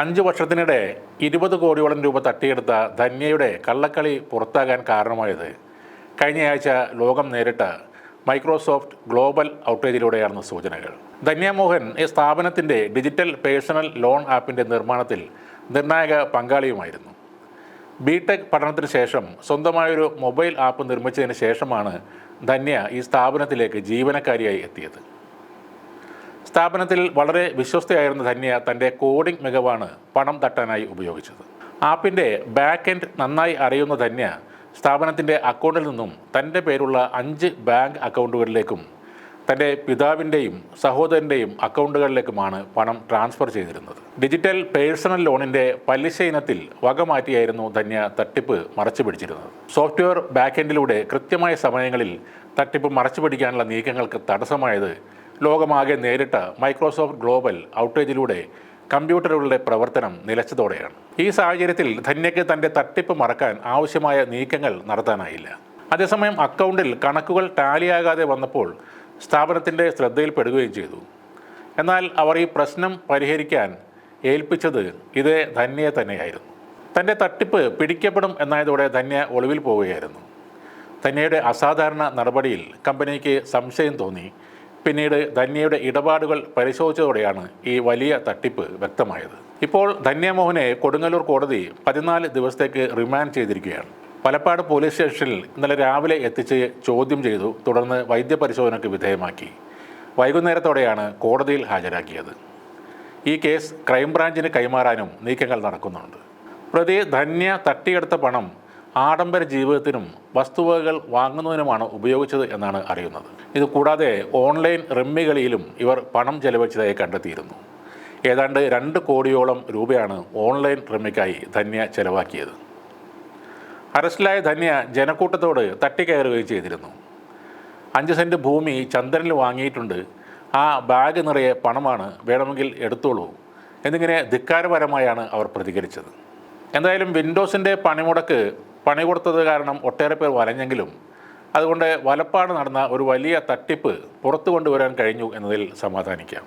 അഞ്ച് വർഷത്തിനിടെ ഇരുപത് കോടിയോളം രൂപ തട്ടിയെടുത്ത ധന്യയുടെ കള്ളക്കളി പുറത്താകാൻ കാരണമായത്. കഴിഞ്ഞയാഴ്ച ലോകം നേരിട്ട മൈക്രോസോഫ്റ്റ് ഗ്ലോബൽ ഔട്ടേജിലൂടെയാണെന്ന് സൂചനകൾ. ധന്യ മോഹൻ ഈ സ്ഥാപനത്തിന്റെ ഡിജിറ്റൽ പേഴ്സണൽ ലോൺ ആപ്പിന്റെ നിർമ്മാണത്തിൽ നിർണായക പങ്കാളിയുമായിരുന്നു. ബി ടെക് പഠനത്തിന് ശേഷം സ്വന്തമായൊരു മൊബൈൽ ആപ്പ് നിർമ്മിച്ചതിന് ശേഷമാണ് ധന്യ ഈ സ്ഥാപനത്തിലേക്ക് ജീവനക്കാരിയായി എത്തിയത്. സ്ഥാപനത്തിൽ വളരെ വിശ്വസ്തയായിരുന്ന ധന്യ തന്റെ കോഡിംഗ് മികവാണ് പണം തട്ടാനായി ഉപയോഗിച്ചത്. ആപ്പിന്റെ ബാക്ക് എൻഡ് നന്നായി അറിയുന്ന ധന്യ സ്ഥാപനത്തിന്റെ അക്കൗണ്ടിൽ നിന്നും തന്റെ പേരുള്ള അഞ്ച് ബാങ്ക് അക്കൗണ്ടുകളിലേക്കും തന്റെ പിതാവിന്റെയും സഹോദരന്റെയും അക്കൗണ്ടുകളിലേക്കുമാണ് പണം ട്രാൻസ്ഫർ ചെയ്തിരുന്നത്. ഡിജിറ്റൽ പേഴ്സണൽ ലോണിന്റെ പലിശ ഇനത്തിൽ വകമാറ്റിയായിരുന്നു ധന്യ തട്ടിപ്പ് മറച്ചു പിടിച്ചിരുന്നത് സോഫ്റ്റ്വെയർ ബാക്കെൻഡിലൂടെ കൃത്യമായ സമയങ്ങളിൽ തട്ടിപ്പ് മറച്ചു പിടിക്കാനുള്ള നീക്കങ്ങൾക്ക് തടസ്സമായത് ലോകമാകെ നേരിട്ട മൈക്രോസോഫ്റ്റ് ഗ്ലോബൽ ഔട്ടേജിലൂടെ കമ്പ്യൂട്ടറുകളുടെ പ്രവർത്തനം നിലച്ചതോടെയാണ്. ഈ സാഹചര്യത്തിൽ ധന്യയ്ക്ക് തന്റെ തട്ടിപ്പ് മറക്കാൻ ആവശ്യമായ നീക്കങ്ങൾ നടത്താനായില്ല. അതേസമയം അക്കൗണ്ടിൽ കണക്കുകൾ ടാലിയാകാതെ വന്നപ്പോൾ സ്ഥാപനത്തിന്റെ ശ്രദ്ധയിൽപ്പെടുകയും ചെയ്തു. എന്നാൽ അവർ ഈ പ്രശ്നം പരിഹരിക്കാൻ ഏൽപ്പിച്ചത് ഇതേ ധന്യയെ തന്നെയായിരുന്നു. തന്റെ തട്ടിപ്പ് പിടിക്കപ്പെടും എന്നായതോടെ ധന്യ ഒളിവിൽ പോവുകയായിരുന്നു. ധന്യയുടെ അസാധാരണ നടപടിയിൽ കമ്പനിക്ക് സംശയം തോന്നി. പിന്നീട് ധന്യയുടെ ഇടപാടുകൾ പരിശോധിച്ചതോടെയാണ് ഈ വലിയ തട്ടിപ്പ് വ്യക്തമായത്. ഇപ്പോൾ ധന്യമോഹനെ കൊടുങ്ങല്ലൂർ കോടതി പതിനാല് ദിവസത്തേക്ക് റിമാൻഡ് ചെയ്തിരിക്കുകയാണ്. പലപ്പാട് പോലീസ് സ്റ്റേഷനിൽ ഇന്നലെ രാവിലെ എത്തിച്ച് ചോദ്യം ചെയ്തു തുടർന്ന് വൈദ്യപരിശോധനയ്ക്ക് വിധേയമാക്കി. വൈകുന്നേരത്തോടെയാണ് കോടതിയിൽ ഹാജരാക്കിയത്. ഈ കേസ് ക്രൈംബ്രാഞ്ചിന് കൈമാറാനും നീക്കങ്ങൾ നടക്കുന്നുണ്ട്. പ്രതി ധന്യ തട്ടിയെടുത്ത പണം ആഡംബര ജീവിതത്തിനും വസ്തുവകകൾ വാങ്ങുന്നതിനുമാണ് ഉപയോഗിച്ചത് എന്നാണ് അറിയുന്നത്. ഇത് കൂടാതെ ഓൺലൈൻ റമ്മികളിയിലും ഇവർ പണം ചെലവഴിച്ചതായി കണ്ടെത്തിയിരുന്നു. ഏതാണ്ട് രണ്ട് കോടിയോളം രൂപയാണ് ഓൺലൈൻ റമ്മിക്കായി ധന്യ ചെലവാക്കിയത്. അറസ്റ്റിലായ ധന്യ ജനക്കൂട്ടത്തോട് തട്ടിക്കയറുകയും ചെയ്തിരുന്നു. അഞ്ച് സെന്റ് ഭൂമി ചന്ദ്രനിൽ വാങ്ങിയിട്ടുണ്ട്. ആ ബാഗ് നിറയെ പണമാണ് വേണമെങ്കിൽ എടുത്തോളൂ എന്നിങ്ങനെ ധിക്കാരപരമായാണ് അവർ പ്രതികരിച്ചത്. എന്തായാലും വിൻഡോസിന്റെ പണിമുടക്ക് പണി കൊടുത്തത് കാരണം ഒട്ടേറെ പേർ വലഞ്ഞെങ്കിലും അതുകൊണ്ട് വലപ്പാട് നടന്ന ഒരു വലിയ തട്ടിപ്പ് പുറത്തു കൊണ്ടുവരാൻ കഴിഞ്ഞു എന്നതിൽ സമാധാനിക്കാം.